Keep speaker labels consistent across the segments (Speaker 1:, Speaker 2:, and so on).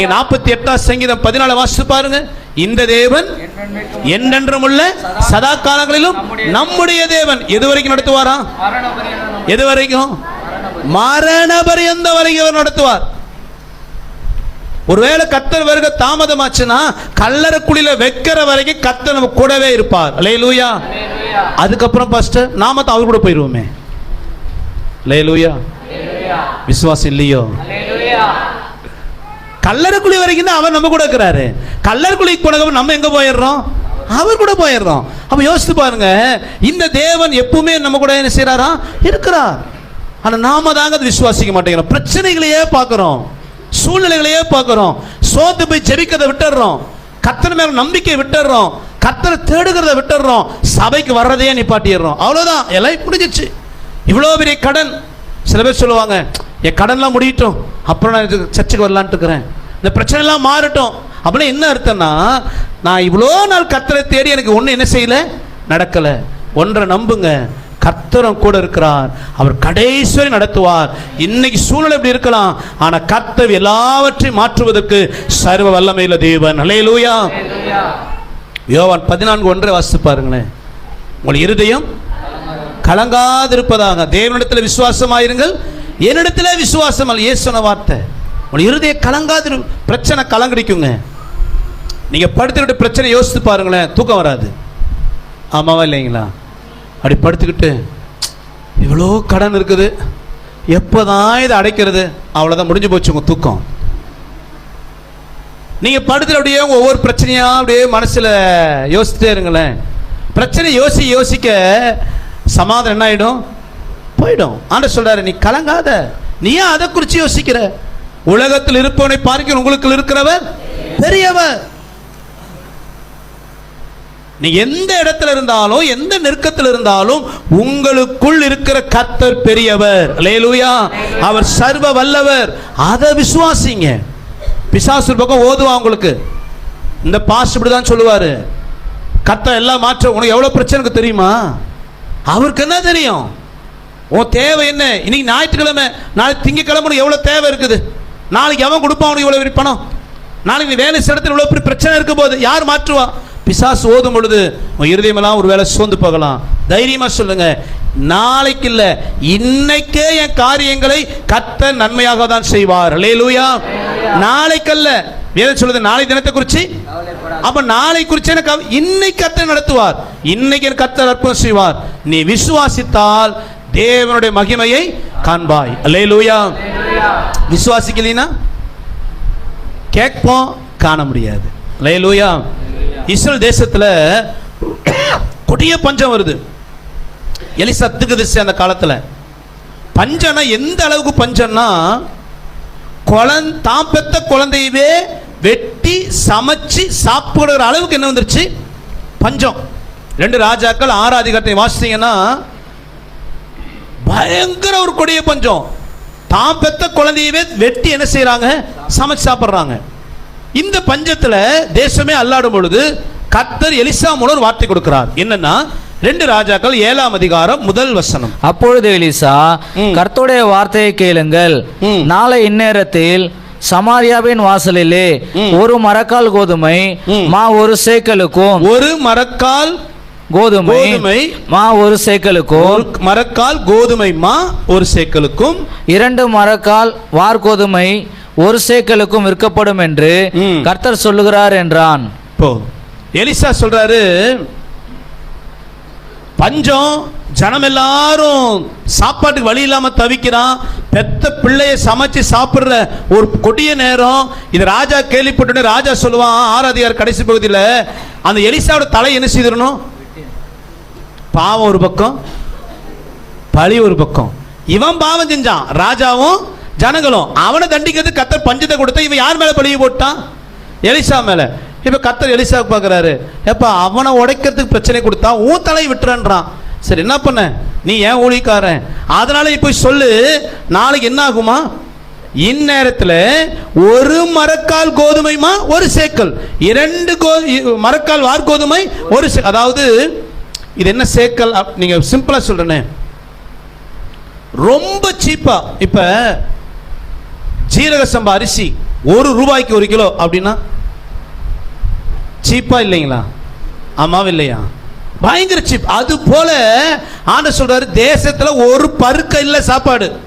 Speaker 1: நீங்க நாற்பத்தி எட்டாம் சங்கீதம் பதினாலு வாசித்து பாருங்க. இந்த தேவன்
Speaker 2: என்றென்றைக்கும்
Speaker 1: என்றென்றும் உள்ள சதா காலங்களிலும் நம்முடைய தேவன். எது வரைக்கும் நடத்துவாரா? எது வரைக்கும்? மரண பரியந்த வரைக்கும் அவர் நடத்துவார்? ஒருவேளை கத்தர் வருக தாமதமாச்சுன்னா கல்லறக்குழியில வைக்கிற வரைக்கும் கத்தர் நம்ம கூடவே இருப்பார். லே
Speaker 2: லூயா
Speaker 1: அதுக்கப்புறம் ஃபர்ஸ்ட் நாம தான் அவர் கூட போயிருவோமே. லே
Speaker 2: லூயா
Speaker 1: விசுவாசம் இல்லையோ? கல்லறக்குழி வரைக்கும் தான் அவர் நம்ம கூட இருக்கிறாரு. கல்லறக்குழிக்கு போனதுக்கு நம்ம எங்க போயிடுறோம்? அவர் கூட போயிடுறோம். அப்ப யோசித்து பாருங்க இந்த தேவன் எப்பவுமே நம்ம கூட என்ன செய்யறாரா இருக்கிறார். ஆனா நாம தாங்க அதை விசுவாசிக்க மாட்டேங்கிறோம். பிரச்சனைகளையே பார்க்குறோம். சூழ்நிலைகளையே பார்க்குறோம். சோத்து போய் ஜெபிக்கிறத விட்டுடுறோம். கத்தனை மேல நம்பிக்கை விட்டுடுறோம். கத்தரை தேடுகிறத விட்டுடுறோம். சபைக்கு வர்றதையே நிப்பாட்டிடுறோம். அவ்வளவுதான். எல்லாம் முடிஞ்சிச்சு. இவ்வளோ பெரிய கடன். சில பேர் சொல்லுவாங்க என் கடன்லாம் முடியட்டும். அப்புறம் நான் சர்ச்சுக்கு வரலான்ட்டு இருக்கிறேன். இந்த பிரச்சனைலாம் மாறட்டும். அப்படின்னா என்ன அர்த்தம்னா நான் இவ்வளோ நாள் கத்தரை தேடி எனக்கு ஒன்றும் என்ன செய்யலை? நடக்கலை. ஒன்றை நம்புங்க. கர்த்தரம் கூட இருக்கிறார். அவர் கடைசி வரை நடத்துவார். இன்னைக்கு சூழ்நிலை இப்படி இருக்கலாம். ஆனால் கர்த்தர் எல்லாவற்றையும் மாற்றுவதற்கு சர்வ வல்லமையில தேவன். ஹalleluya
Speaker 2: அல்லேலூயா
Speaker 1: யோவான் பதினான்கு ஒன்றை வாசித்து பாருங்களேன். உங்கள் இருதயம் கலங்காதிருப்பதாக. தேவனிடத்தில் விசுவாசமாயிருங்கள். என்னிடத்தில் விசுவாசம் அல்ல. ஏசுன வார்த்தை. உங்கள் இருதய கலங்காதிரு பிரச்சனை கலங்கடிக்குங்க. நீங்க படுத்துக்கிட்டு பிரச்சனை யோசித்து பாருங்களேன் தூக்கம் வராது. ஆமாவா இல்லைங்களா? அப்படி படுத்துக்கிட்டு இவ்வளோ கடன் இருக்குது. எப்போதான் இதை அடைக்கிறது? அவ்வளோதான் முடிஞ்சு போச்சு உங்கள் தூக்கம். நீங்கள் படுத்துல அப்படியே ஒவ்வொரு பிரச்சனையாக அப்படியே மனசில் யோசிச்சுட்டே இருங்களேன். பிரச்சனை யோசி யோசிக்க சமாதானம் என்ன ஆகிடும் போயிடும். ஆண்ட சொல்றாரு நீ கலங்காத. நீ ஏன் அதை குறித்து யோசிக்கிற? உலகத்தில் இருப்பவனை பார்க்க உங்களுக்கு இருக்கிறவர் பெரியவர். நீ எந்த இடத்துல இருந்தாலும் எந்த நெருக்கத்தில் இருந்தாலும் உங்களுக்குள் இருக்கிற கத்தர் பெரியவர். அல்லேலூயா. அவர் சர்வ வல்லவர். அதை விசுவாசிங்க. பிசாசு பக்கம் ஓதுவா உங்களுக்கு. இந்த பாஸ் இப்படி தான் சொல்லுவாரு. கத்த எல்லாம் மாற்ற உனக்கு எவ்வளவு பிரச்சனைக்கு தெரியுமா? அவருக்கு என்ன தெரியும்? உன் தேவை என்ன? இன்னைக்கு ஞாயிற்றுக்கிழமை நாளைக்கு திங்கக்கிழமை எவ்வளோ தேவை இருக்குது? நாளைக்கு எவன் கொடுப்பான் உனக்கு இவ்வளோ பணம் நாளைக்கு நீ வேலை இடத்துல இவ்வளோ பெரிய பிரச்சனை இருக்கும் போது யார் மாற்றுவா? பிசாசு ஓதும் பொழுது உன் இருதயமெல்லாம் ஒரு வேளை சோர்ந்து போகலாம். தைரியமாக சொல்லுங்க. நாளைக்கு இல்லை இன்னைக்கே என் காரியங்களை கத்த நன்மையாக தான் செய்வார் லேலூயா நாளைக்கல்ல வேதம் சொல்லுது நாளை தினத்தை குறிச்சு அப்ப நாளை குறிச்சு எனக்கு இன்னைக்கு கத்தர் நடத்துவார். இன்னைக்கு கத்த கத்தர் அற்புதம் செய்வார். நீ விசுவாசித்தால் தேவனுடைய மகிமையை காண்பாய். அல்லே
Speaker 2: லூயா
Speaker 1: விசுவாசிக்கலைனா? கேட்போம் காண முடியாது. அல்லேலூயா. இஸ்ரேல் தேசத்தில் கொடிய பஞ்சம் வருது. எலிசா திசை அந்த காலத்தில். பஞ்சம்னா எந்த அளவுக்கு பஞ்சம்னா குழந் தான் பெத்த குழந்தையவே வெட்டி சமைச்சு சாப்பிடுற அளவுக்கு என்ன வந்துருச்சு? பஞ்சம். ரெண்டு ராஜாக்கள் ஆறாதிகாரத்தை வாசித்தீங்கன்னா பயங்கர ஒரு கொடிய பஞ்சம் தான் பெத்த குழந்தையவே வெட்டி என்ன செய்றாங்க சமைச்சு சாப்பிடுறாங்க இந்த பஞ்சத்துல தேசமே அல்லாடும் பொழுது கத்தர் எலிசா மூலம் ஒரு வார்த்தை கொடுக்கிறார் என்னன்னா ரெண்டு ராஜாக்கள் ஏழாம் அதிகாரம் முதல் வசனம்
Speaker 3: அப்பொழுது எலிசா. கர்த்தருடைய வார்த்தையை கேளுங்கள். நாளை இந்நேரத்தில் சமாரியாவின் வாசலிலே. ஒரு மரக்கால் கோதுமை
Speaker 1: ம்.
Speaker 3: மா ஒரு சேக்கலுக்கும்
Speaker 1: ஒரு மரக்கால்
Speaker 3: கோதுமை
Speaker 1: கோதுமை
Speaker 3: மா ஒரு சேக்கலுக்கும்
Speaker 1: மரக்கால் கோதுமை மா ஒரு சேக்கலுக்கும்.
Speaker 3: இரண்டு மரக்கால் வார்கோதுமை ஒரு சேக்கலுக்கும் விற்கப்படும் என்று. கர்த்தர் சொல்லுகிறார் என்றான்.
Speaker 1: போ. எலிசா சொல்றாரு பஞ்சம் ஜனம் எல்லாரும் சாப்பாட்டுக்கு வழி இல்லாம தவிக்கிறான். பெத்த பிள்ளைய சமைச்சு சாப்பிடுற ஒரு கொடிய நேரம் இது ராஜா கேள்விப்பட்டு ராஜா சொல்லுவான் ஆராதியார் கடைசி பகுதியில் அந்த எலிசாவோட தலை என்ன செய்திடணும்? பாவம் ஒரு பக்கம் பழி ஒரு பக்கம். இவன் பாவம் செஞ்சான் ராஜாவும் ஜனங்களும். அவனை தண்டிக்கிறது கத்தர் பஞ்சத்தை கொடுத்தா இவன் யார் மேலே பழிய போட்டான்? எலிசா மேலே. இப்போ கத்தர் எலிசாவுக்கு பார்க்குறாரு எப்போ அவனை உடைக்கிறதுக்கு பிரச்சனை கொடுத்தா உன் தலை விட்டுறன்றான். சரி என்ன பண்ண? நீ ஏன் ஊழிக்காரன் அதனால இப்போ போய் சொல்லு நாளைக்கு என்ன ஆகுமா? இந்நேரத்தில் ஒரு மரக்கால் கோதுமைமா ஒரு சேக்கல். இரண்டு கோ மரக்கால் வார்கோதுமை ஒரு சே- அதாவது இது என்ன சேக்கல் அப்- நீங்க சிம்பிளா சொல்றேனே. ரொம்ப சீப்பா இப்ப ஜீரக சம்பா அரிசி ஒரு ரூபாய்க்கு ஒரு கிலோ அப்படின்னா சீப்பா இல்லைங்களா? ஆமாவும் இல்லையா? பயங்கர சீப் அது போல ஆண்ட சொல்றாரு தேசத்துல ஒரு பருக்க இல்ல சாப்பாடு.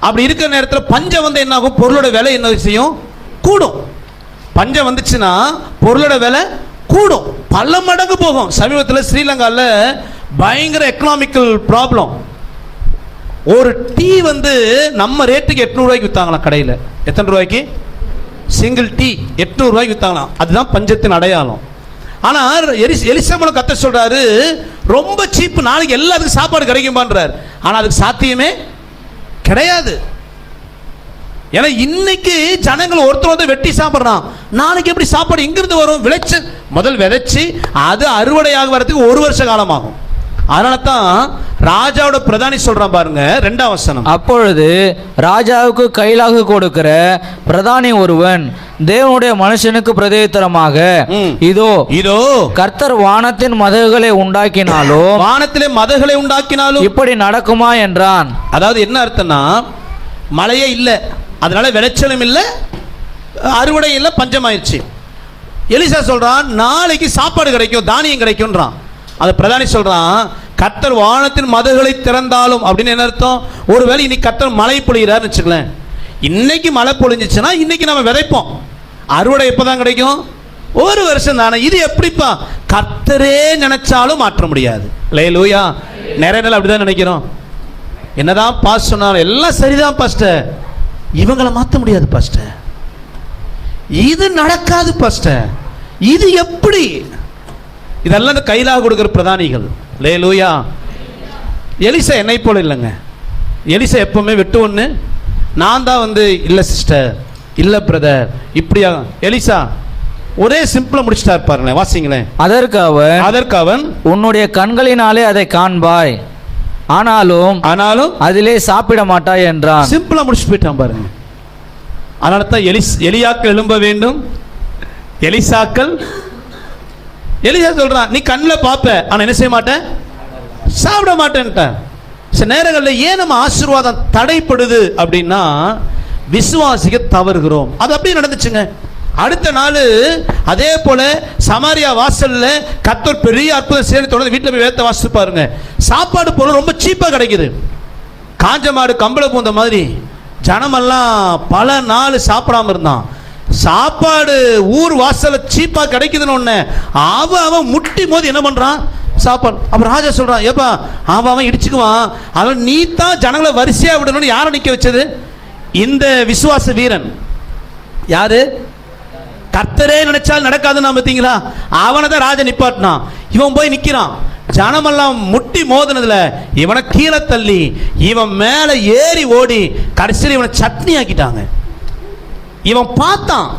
Speaker 1: அப்படி இருக்கிற நேரத்தில் பஞ்சம் வந்து என்ன ஆகும் பொருளோட விலை என்ன செய்யும்? கூடும். பஞ்சம் வந்துச்சுன்னா பொருளோட விலை கூடும். பல மடங்கு போகும். சமீபத்தில் ஸ்ரீலங்காவில் பயங்கர எக்கனாமிக்கல் ப்ராப்ளம் ஒரு டீ வந்து நம்ம ரேட்டுக்கு எட்நூறுவாய்க்கு விற்றாங்களாம் கடையில். எத்தனை ரூபாய்க்கு? சிங்கிள் டீ எட்நூறுவாய்க்கு விற்றாங்களாம் அதுதான் பஞ்சத்தின் அடையாளம். ஆனால் எலிஸ் எலிசமலம் கத்த சொல்கிறாரு ரொம்ப சீப்பு நாளைக்கு எல்லாத்துக்கும் சாப்பாடு கிடைக்குமான்றார். ஆனால் அதுக்கு சாத்தியமே கிடையாது. ஏன்னா இன்னைக்கு ஜனங்கள் ஒருத்தர் வந்து வெட்டி சாப்பிட்றான். நாளைக்கு எப்படி சாப்பாடு எங்கிருந்து வரும்? விளைச்சல் முதல் விதைச்சு அது அறுவடையாக வரதுக்கு ஒரு வருஷ காலமாகும். அதனால தான் ராஜாவோட பிரதானி சொல்றான் பாருங்க ரெண்டாம் வசனம்.
Speaker 3: அப்பொழுது ராஜாவுக்கு கைலாகு கொடுக்கிற பிரதானி ஒருவன் தேவனுடைய மனுஷனுக்கு பிரதித்திரமாக. இதோ
Speaker 1: இதோ.
Speaker 3: கர்த்தர் வானத்தின் மதகுகளை உண்டாக்கினாலும்
Speaker 1: வானத்திலே மதகளை உண்டாக்கினாலும்.
Speaker 3: இப்படி நடக்குமா என்றான்.
Speaker 1: அதாவது என்ன அர்த்தம்னா மழையே இல்லை அதனால விளைச்சலும் இல்லை அறுவடை இல்லை பஞ்சமாயிருச்சு. எலிசா சொல்றான் நாளைக்கு சாப்பாடு கிடைக்கும் தானியம் கிடைக்கும்ன்றான். அதை பிரதானி சொல்றான் கத்தர் வானத்தின் மதுகளை திறந்தாலும் அப்படின்னு என்ன அர்த்தம்? ஒருவேளை இன்னைக்கு கத்தர் மழை பொழிகிறார்னு வச்சுக்கலேன் இன்னைக்கு மழை பொழிஞ்சிச்சுன்னா இன்னைக்கு நம்ம விதைப்போம். அறுவடை எப்பதான் கிடைக்கும்? ஒரு வருஷம் தானே. இது எப்படிப்பா? கத்தரே நினைச்சாலும் மாற்ற முடியாது. லே லூயா நிறைய நாள் அப்படிதான் நினைக்கிறோம். என்னதான் பாஸ் சொன்னாலும் எல்லாம் சரிதான் பாஸ்டர். இவங்களை மாற்ற முடியாது பாஸ்டர். இது நடக்காது பாஸ்டர். இது எப்படி? இதெல்லாம் இந்த கைலாக கொடுக்குற பிரதானிகள். லே லூயா எலிசா என்னை போல இல்லைங்க. எலிசா எப்பவுமே வெட்டு ஒன்று நான் தான் வந்து இல்லை சிஸ்டர் இல்லை பிரதர் இப்படியா? எலிசா ஒரே சிம்பிளா முடிச்சிட்டார் பாருங்களேன் வாசிங்களேன்.
Speaker 3: அதற்கு அவன்
Speaker 1: அதற்கு அவன்
Speaker 3: உன்னுடைய கண்களினாலே அதை காண்பாய். ஆனாலும்
Speaker 1: ஆனாலும்
Speaker 3: அதிலே சாப்பிட மாட்டாய் என்றான்.
Speaker 1: சிம்பிளா முடிச்சு போயிட்டான் பாருங்க. அதனால தான் எலிஸ் எலியாக்கள் எழும்ப வேண்டும். எலிசாக்கள். எலிசா சொல்றான் நீ கண்ணில் பார்ப்ப ஆனால் என்ன செய்ய மாட்டேன் சாப்பிட மாட்டேன்ட்டேன் சில நேரங்களில் ஏன் நம்ம ஆசீர்வாதம் தடைப்படுது அப்படின்னா விசுவாசிக்க தவறுகிறோம். அது அப்படியே நடந்துச்சுங்க. அடுத்த நாள் அதே போல சமாரியா வாசல்ல கத்தர் பெரிய அற்புதம் சேர்ந்து தொடர்ந்து வீட்டில் போய் வேத்த வாசித்து பாருங்க. சாப்பாடு பொருள் ரொம்ப சீப்பாக கிடைக்குது. காஞ்ச மாடு கம்பளை பூந்த மாதிரி. ஜனமெல்லாம் பல நாள் சாப்பிடாம இருந்தான். சாப்பாடு ஊர் வாசல்ல சீப்பா கிடைக்குதுன்னு ஒன்று அவன் அவன் முட்டி மோதி என்ன பண்றான்? சாப்பாடு. அப்ப ராஜா சொல்றான் ஏப்பா அவன் அவன் இடிச்சுக்குவான். அவன் நீ தான் ஜனங்களை வரிசையா விடணும்னு யாரை நிக்க வச்சது? இந்த விசுவாச வீரன். யாரு? கர்த்தரே நினைச்சால் நடக்காதுன்னு பார்த்தீங்களா அவனை தான் ராஜா நிப்பாட்டினான். இவன் போய் நிக்கிறான். ஜனமெல்லாம் முட்டி மோதினதுல இவனை கீழே தள்ளி இவன் மேலே ஏறி ஓடி கடைசியில் இவனை சட்னி ஆக்கிட்டாங்க இவன் பார்த்தான்.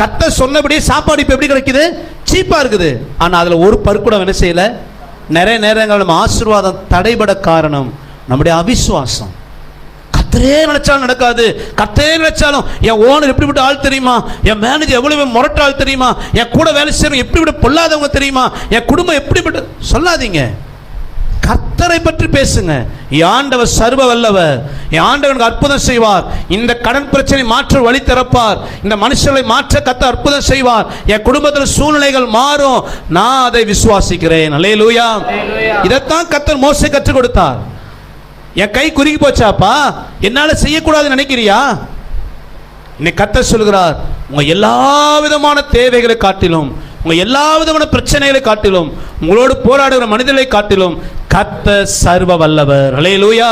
Speaker 1: கத்த சொன்னபடியே சாப்பாடு இப்போ எப்படி கிடைக்குது? சீப்பாக இருக்குது. ஆனால் அதில் ஒரு பருக்கூடம் என்ன செய்யல? நிறைய நேரங்கள் நம்ம ஆசீர்வாதம் தடைபட காரணம் நம்முடைய அவிசுவாசம். கத்தரே நினைச்சாலும் நடக்காது. கத்தரே நினைச்சாலும் என் ஓனர் எப்படிப்பட்ட ஆள் தெரியுமா? என் மேனேஜர் எவ்வளவு முரட்ட ஆள் தெரியுமா? என் கூட வேலை செய்யறவங்க எப்படிப்பட்ட பொல்லாதவங்க தெரியுமா? என் குடும்பம் எப்படிப்பட்ட சொல்லாதீங்க. கர்த்தரை பற்றி பேசுங்க. ஆண்டவர் சர்வ வல்லவர். ஆண்டவனுக்கு அற்புதம் செய்வார். இந்த கடன் பிரச்சனை மாற்ற வழி திறப்பார். இந்த மனுஷர்களை மாற்ற கத்த அற்புதம் செய்வார். என் குடும்பத்தில் சூழ்நிலைகள் மாறும். நான் அதை விசுவாசிக்கிறேன். அல்லேலூயா
Speaker 2: அல்லேலூயா.
Speaker 1: இதைத்தான் கத்தர் மோசை கற்றுக் கொடுத்தார். என் கை குறுகி போச்சாப்பா? என்னால செய்யக்கூடாதுன்னு நினைக்கிறியா? இன்னைக்கு கத்தர் சொல்கிறார் உங்க எல்லா விதமான தேவைகளை காட்டிலும் உங்க எல்லா விதமான பிரச்சனைகளை காட்டிலும் உங்களோடு போராடுகிற மனிதர்களை காட்டிலும் கத்த சர்வ வல்லவர். அலையலூயா